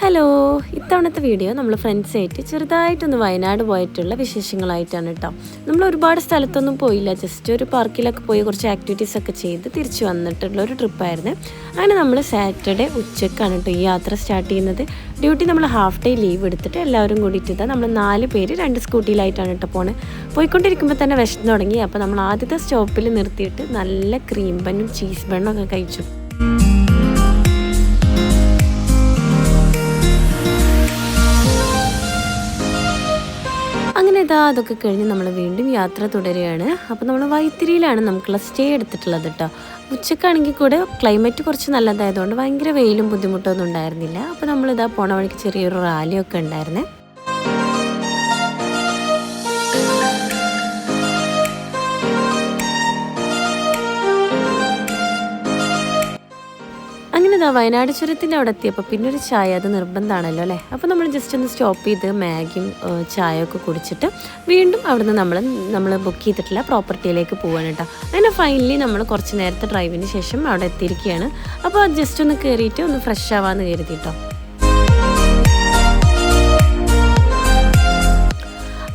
Hello ഇത്തവണത്തെ video നമ്മൾ ഫ്രണ്ട്സായിട്ട് ചെറുതായിട്ടൊന്ന് വയനാട് പോയിട്ടുള്ള വിശേഷങ്ങളായിട്ടാണ് കേട്ടോ നമ്മൾ ഒരുപാട് സ്ഥലത്തൊന്നും പോയില്ല. ജസ്റ്റ് ഒരു പാർക്കിലൊക്കെ പോയി കുറച്ച് ആക്ടിവിറ്റീസ് ഒക്കെ ചെയ്ത് തിരിച്ചു വന്നിട്ടുള്ള ഒരു ട്രിപ്പായിരുന്നു അങ്ങനെ നമ്മൾ സാറ്റർഡേ ഉച്ചക്കാണ് കേട്ടോ ഈ യാത്ര സ്റ്റാർട്ട് ചെയ്യുന്നത്. ഡ്യൂട്ടി നമ്മൾ ഹാഫ് ഡേ ലീവ് എടുത്തിട്ട് എല്ലാവരും കൂടിയിട്ട് നമ്മൾ നാല് പേര് രണ്ട് സ്കൂട്ടിയിലായിട്ടാണ് കേട്ടോ പോണേ. പോയിക്കൊണ്ടിരിക്കുമ്പോൾ തന്നെ വിശന്ന് തുടങ്ങി. അപ്പോൾ നമ്മൾ ആദ്യത്തെ സ്റ്റോപ്പിൽ നിർത്തിയിട്ട് നല്ല ക്രീം ബണ്ണും ചീസ് ബണ്ണും ഒക്കെ കഴിച്ചു. ഇതാ അതൊക്കെ കഴിഞ്ഞ് നമ്മൾ വീണ്ടും യാത്ര തുടരുകയാണ്. അപ്പോൾ നമ്മൾ വൈത്തിരിയിലാണ് നമുക്കുള്ള സ്റ്റേ എടുത്തിട്ടുള്ളത് കേട്ടോ. ഉച്ചക്കാണെങ്കിൽ കൂടെ ക്ലൈമറ്റ് കുറച്ച് നല്ലതായതുകൊണ്ട് ഭയങ്കര വെയിലും ബുദ്ധിമുട്ടൊന്നും ഉണ്ടായിരുന്നില്ല. അപ്പോൾ നമ്മളിതാ പോണ വഴിക്ക് ചെറിയൊരു റാലിയൊക്കെ ഉണ്ടായിരുന്നേ. ഇതാ വയനാട് ചുരത്തിന്റെ അവിടെ എത്തിയപ്പോൾ പിന്നെ ഒരു ചായ അത് നിർബന്ധമാണല്ലോ അല്ലേ? അപ്പോൾ നമ്മൾ ജസ്റ്റ് ഒന്ന് സ്റ്റോപ്പ് ചെയ്ത് മാഗിയും ചായയൊക്കെ കുടിച്ചിട്ട് വീണ്ടും അവിടുന്ന് നമ്മൾ നമ്മൾ ബുക്ക് ചെയ്തിട്ടുള്ള പ്രോപ്പർട്ടിയിലേക്ക് പോവാണ് കേട്ടോ അങ്ങനെ ഫൈനലി നമ്മൾ കുറച്ച് നേരത്തെ ഡ്രൈവിന് ശേഷം അവിടെ എത്തിയിരിക്കുകയാണ്. അപ്പോൾ ജസ്റ്റ് ഒന്ന് കയറിയിട്ട് ഒന്ന് ഫ്രഷ് ആവാമെന്ന് കരുതി കേട്ടോ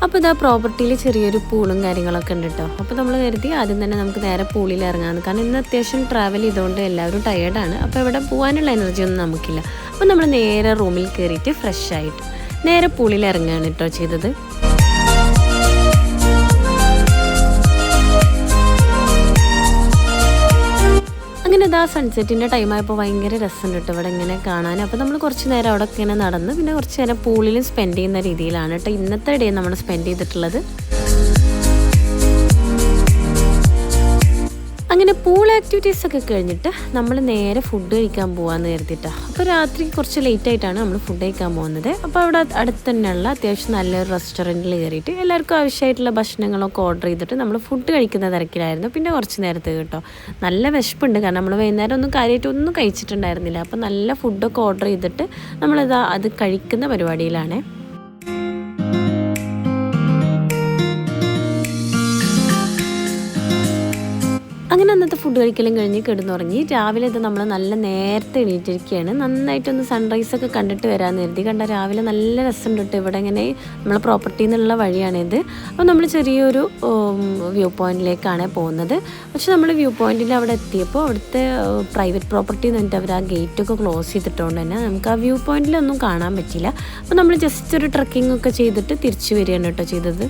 അപ്പോൾ ഇതാ പ്രോപ്പർട്ടിയിൽ ചെറിയൊരു പൂളും കാര്യങ്ങളൊക്കെ ഉണ്ട് കേട്ടോ അപ്പോൾ നമ്മൾ കരുതി ആദ്യം തന്നെ നമുക്ക് നേരെ പൂളിൽ ഇറങ്ങാമെന്ന് കാരണം ഇന്ന് അത്യാവശ്യം ട്രാവൽ ചെയ്തുകൊണ്ട് എല്ലാവരും ടയേർഡാണ് അപ്പോൾ ഇവിടെ പോകാനുള്ള എനർജി ഒന്നും നമുക്കില്ല. അപ്പോൾ നമ്മൾ നേരെ റൂമിൽ കയറിയിട്ട് ഫ്രഷ് ആയിട്ട് നേരെ പൂളിൽ ഇറങ്ങുകയാണ് കേട്ടോ ചെയ്തത്. അങ്ങനെ ഇതാ സൺസെറ്റിന്റെ ടൈമായപ്പോൾ ഭയങ്കര രസമുണ്ട് കേട്ടോ ഇവിടെ ഇങ്ങനെ കാണാൻ. അപ്പോൾ നമ്മൾ കുറച്ച് നേരം അവിടെ ഇങ്ങനെ നടന്ന് പിന്നെ കുറച്ച് നേരം പൂളിലും സ്പെൻഡ് ചെയ്യുന്ന രീതിയിലാണ് കേട്ടോ ഇന്നത്തെ ഡേ നമ്മൾ സ്പെൻഡ് ചെയ്തിട്ടുള്ളത്. അങ്ങനെ പൂൾ ആക്ടിവിറ്റീസ് ഒക്കെ കഴിഞ്ഞിട്ട് നമ്മൾ നേരെ ഫുഡ് കഴിക്കാൻ പോകാമെന്ന് കരുതിയിട്ടാണ് അപ്പോൾ രാത്രി കുറച്ച് ലേറ്റ് ആയിട്ടാണ് നമ്മൾ ഫുഡ് കഴിക്കാൻ പോകുന്നത്. അപ്പോൾ അവിടെ അടുത്ത് തന്നെയുള്ള അത്യാവശ്യം നല്ലൊരു റെസ്റ്റോറന്റിൽ കയറിയിട്ട് എല്ലാവർക്കും ആവശ്യമായിട്ടുള്ള ഭക്ഷണങ്ങളൊക്കെ ഓർഡർ ചെയ്തിട്ട് നമ്മൾ ഫുഡ് കഴിക്കുന്ന തിരക്കിലായിരുന്നു. പിന്നെ കുറച്ച് നേരത്തെ കേട്ടോ. നല്ല വിശപ്പുണ്ട്. കാരണം നമ്മൾ വൈകുന്നേരം ഒന്നും കാര്യമായിട്ട് ഒന്നും കഴിച്ചിട്ടുണ്ടായിരുന്നില്ല. അപ്പോൾ നല്ല ഫുഡൊക്കെ ഓർഡർ ചെയ്തിട്ട് നമ്മളിതാ അത് കഴിക്കുന്ന പരിപാടിയിലാണേ. അന്നത്തെ ഫുഡ് കഴിക്കലും കഴിഞ്ഞ് കിടന്നുറങ്ങി. രാവിലെ ഇത് നമ്മൾ നല്ല നേരത്തെ എണീറ്റിരിക്കുകയാണ്. നന്നായിട്ടൊന്ന് സൺറൈസ് ഒക്കെ കണ്ടിട്ട് വരാൻ കരുതി. കണ്ട രാവിലെ നല്ല രസമുണ്ട് കേട്ടോ. ഇവിടെ ഇങ്ങനെ നമ്മളെ പ്രോപ്പർട്ടിയിൽ നിന്നുള്ള വഴിയാണിത്. അപ്പോൾ നമ്മൾ ചെറിയൊരു വ്യൂ പോയിന്റിലേക്കാണ് പോകുന്നത്. പക്ഷെ നമ്മൾ വ്യൂ പോയിന്റിൽ അവിടെ എത്തിയപ്പോൾ അവിടുത്തെ പ്രൈവറ്റ് പ്രോപ്പർട്ടി എന്ന് പറഞ്ഞിട്ട് അവർ ആ ഗേറ്റൊക്കെ ക്ലോസ് ചെയ്തിട്ടുകൊണ്ട് തന്നെ നമുക്ക് ആ വ്യൂ പോയിന്റിലൊന്നും കാണാൻ പറ്റില്ല അപ്പോൾ നമ്മൾ ജസ്റ്റ് ഒരു ട്രക്കിംഗ് ഒക്കെ ചെയ്തിട്ട് തിരിച്ചു വരികയാണ് കേട്ടോ ചെയ്തത്.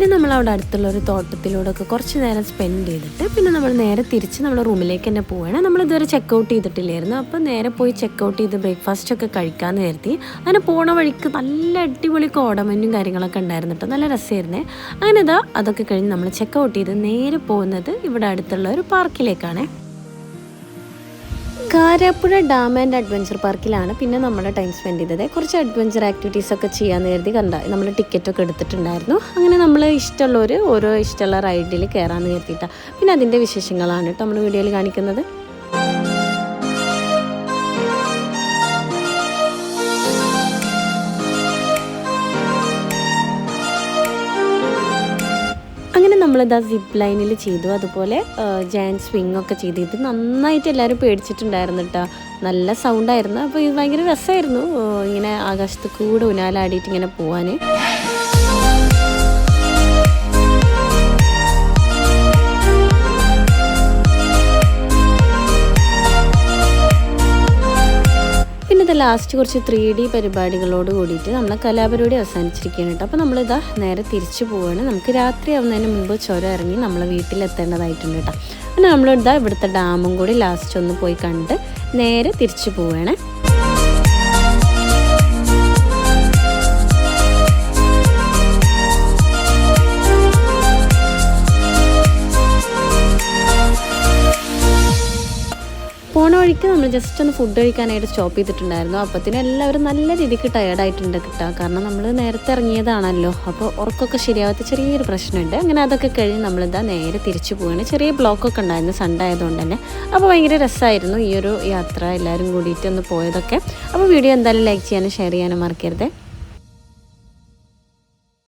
പിന്നെ നമ്മൾ അവിടെ അടുത്തുള്ള ഒരു തോട്ടത്തിലൂടെ ഒക്കെ കുറച്ച് നേരം സ്പെൻഡ് ചെയ്തിട്ട് പിന്നെ നമ്മൾ നേരെ തിരിച്ച് നമ്മുടെ റൂമിലേക്ക് തന്നെ പോവുകയാണ് നമ്മൾ ഇതുവരെ ചെക്ക് ഔട്ട് ചെയ്തിട്ടില്ലായിരുന്നു. അപ്പോൾ നേരെ പോയി ചെക്ക് ഔട്ട് ചെയ്ത് ബ്രേക്ക്ഫാസ്റ്റ് ഒക്കെ കഴിക്കാൻ കരുതി അങ്ങനെ പോണ വഴിക്ക് നല്ല അടിപൊളി കോടമഞ്ഞും കാര്യങ്ങളൊക്കെ ഉണ്ടായിരുന്നു കേട്ടോ നല്ല രസമായിരുന്നേ. അങ്ങനെ ഇതാ അതൊക്കെ കഴിഞ്ഞ് നമ്മൾ ചെക്ക് ഔട്ട് ചെയ്ത് നേരെ പോകുന്നത് ഇവിടെ അടുത്തുള്ള ഒരു പാർക്കിലേക്കാണേ കാരാപ്പുഴ ഡാം ആൻഡ് അഡ്വഞ്ചർ പാർക്കിലാണ് പിന്നെ നമ്മുടെ ടൈം സ്പെൻഡ് ചെയ്തത്. കുറച്ച് അഡ്വഞ്ചർ ആക്ടിവിറ്റീസ് ഒക്കെ ചെയ്യാന്ന് കരുതി കണ്ട നമ്മൾ ടിക്കറ്റ് ഒക്കെ എടുത്തിട്ടുണ്ടായിരുന്നു. അങ്ങനെ നമ്മൾ ഇഷ്ടമുള്ളവർ ഓരോ ഇഷ്ടമുള്ള റൈഡിൽ കയറാമെന്ന് കരുതിയിട്ടാണ് പിന്നെ അതിന്റെ വിശേഷങ്ങളാണ് കേട്ടോ നമ്മൾ വീഡിയോയിൽ കാണിക്കുന്നത്. നമ്മളിതാ സിപ്പ് ലൈനിൽ ചെയ്തു. അതുപോലെ ജാൻ സ്വിംഗ് ഒക്കെ ചെയ്തു. ഇത് നന്നായിട്ട് എല്ലാവരും പേടിച്ചിട്ടുണ്ടായിരുന്നു കേട്ടോ നല്ല സൗണ്ടായിരുന്നു അപ്പോൾ ഇത് ഭയങ്കര രസമായിരുന്നു ഇങ്ങനെ ആകാശത്ത് കൂടെ ഉനാലാടിയിട്ട് ഇങ്ങനെ പോവാൻ ലാസ്റ്റ് കുറച്ച് ത്രീ ഡി പരിപാടികളോട് കൂടിയിട്ട് നമ്മളെ കലാപരിപാടി അവസാനിച്ചിരിക്കുകയാണ് കേട്ടോ. അപ്പോൾ നമ്മളിതാ നേരെ തിരിച്ചു പോവുകയാണ് നമുക്ക് രാത്രി ആവുന്നതിന് മുമ്പ് ചുരം ഇറങ്ങി നമ്മളെ വീട്ടിലെത്തേണ്ടതായിട്ടുണ്ട് കേട്ടോ. പിന്നെ നമ്മളിതാ ഇവിടുത്തെ ഡാമും കൂടി ലാസ്റ്റ് ഒന്ന് പോയി കണ്ട് നേരെ തിരിച്ചു പോവുകയാണ് പോണ വഴിക്ക് നമ്മൾ ജസ്റ്റ് ഒന്ന് ഫുഡ് കഴിക്കാനായിട്ട് സ്റ്റോപ്പ് ചെയ്തിട്ടുണ്ടായിരുന്നു. അപ്പത്തിന് എല്ലാവരും നല്ല രീതിക്ക് ടയേർഡായിട്ടുണ്ട് കിട്ടുക കാരണം നമ്മൾ നേരത്തെ ഇറങ്ങിയതാണല്ലോ. അപ്പോൾ ഉറക്കമൊക്കെ ശരിയാവാത്ത ചെറിയൊരു പ്രശ്നമുണ്ട്. അങ്ങനെ അതൊക്കെ കഴിഞ്ഞ് നമ്മളിതാ നേരെ തിരിച്ചു പോവുകയാണ് ചെറിയ ബ്ലോക്കൊക്കെ ഉണ്ടായിരുന്നു സൺഡേ ആയതുകൊണ്ട് തന്നെ. അപ്പോൾ ഭയങ്കര രസമായിരുന്നു ഈ ഒരു യാത്ര. എല്ലാവരും കൂടിയിട്ട് ഒന്ന് പോയതൊക്കെ. അപ്പോൾ വീഡിയോ എന്തായാലും ലൈക്ക് ചെയ്യാനും ഷെയർ ചെയ്യാനും മറക്കരുത്.